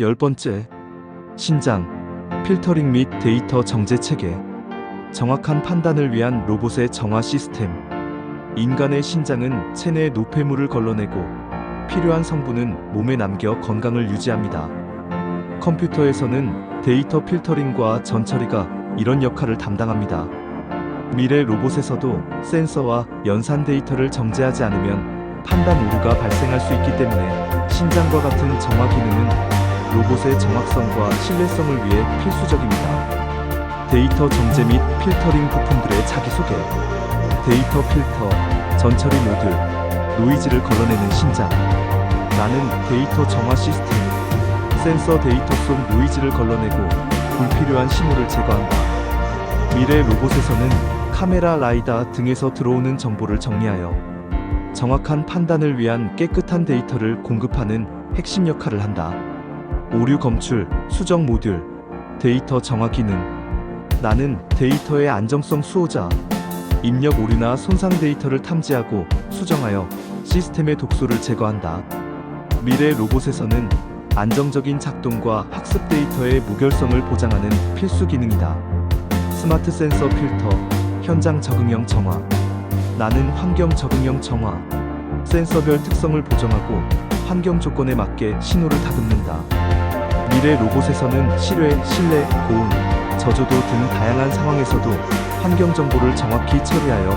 열 번째, 신장, 필터링 및 데이터 정제 체계. 정확한 판단을 위한 로봇의 정화 시스템. 인간의 신장은 체내의 노폐물을 걸러내고 필요한 성분은 몸에 남겨 건강을 유지합니다. 컴퓨터에서는 데이터 필터링과 전처리가 이런 역할을 담당합니다. 미래 로봇에서도 센서와 연산 데이터를 정제하지 않으면 판단 오류가 발생할 수 있기 때문에 신장과 같은 정화 기능은 로봇의 정확성과 신뢰성을 위해 필수적입니다. 데이터 정제 및 필터링 부품들의 자기소개. 데이터 필터, 전처리 모듈, 노이즈를 걸러내는 신장. 나는 데이터 정화 시스템. 센서 데이터 속 노이즈를 걸러내고 불필요한 신호를 제거한다. 미래 로봇에서는 카메라 라이다 등에서 들어오는 정보를 정리하여 정확한 판단을 위한 깨끗한 데이터를 공급하는 핵심 역할을 한다. 오류 검출, 수정 모듈, 데이터 정화 기능. 나는 데이터의 안정성 수호자. 입력 오류나 손상 데이터를 탐지하고 수정하여 시스템의 독소를 제거한다. 미래 로봇에서는 안정적인 작동과 학습 데이터의 무결성을 보장하는 필수 기능이다. 스마트 센서 필터, 현장 적응형 정화. 나는 환경 적응형 정화. 센서별 특성을 보정하고 환경 조건에 맞게 신호를 다듬는다. 미래 로봇에서는 실외, 실내, 고온, 저조도 등 다양한 상황에서도 환경 정보를 정확히 처리하여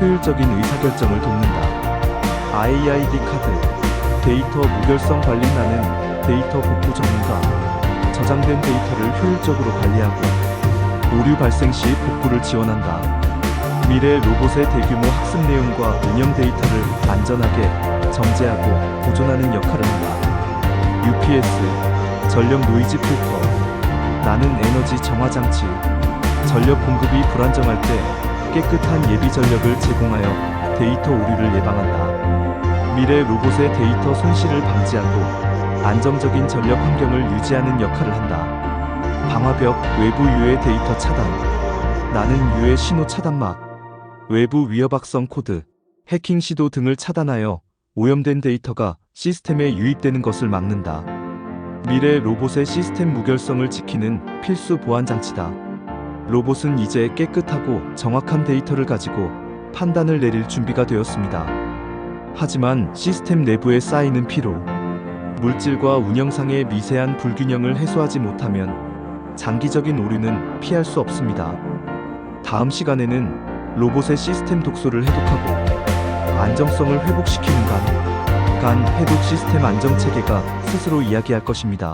효율적인 의사결정을 돕는다. IID 카드, 데이터 무결성 관리 나는 데이터 복구 전문가. 저장된 데이터를 효율적으로 관리하고 오류 발생 시 복구를 지원한다. 미래 로봇의 대규모 학습 내용과 운영 데이터를 안전하게 정제하고 보존하는 역할을 한다. UPS, 전력 노이즈 필터. 나는 에너지 정화 장치. 전력 공급이 불안정할 때 깨끗한 예비 전력을 제공하여 데이터 오류를 예방한다. 미래 로봇의 데이터 손실을 방지하고 안정적인 전력 환경을 유지하는 역할을 한다. 방화벽 외부 유해 데이터 차단. 나는 유해 신호 차단막, 외부 위협 악성 코드, 해킹 시도 등을 차단하여 오염된 데이터가 시스템에 유입되는 것을 막는다. 미래 로봇의 시스템 무결성을 지키는 필수 보안 장치다. 로봇은 이제 깨끗하고 정확한 데이터를 가지고 판단을 내릴 준비가 되었습니다. 하지만 시스템 내부에 쌓이는 피로, 물질과 운영상의 미세한 불균형을 해소하지 못하면 장기적인 오류는 피할 수 없습니다. 다음 시간에는 로봇의 시스템 독소를 해독하고 안정성을 회복시키는 간, 간 해독 시스템 안정 체계가 스스로 이야기할 것입니다.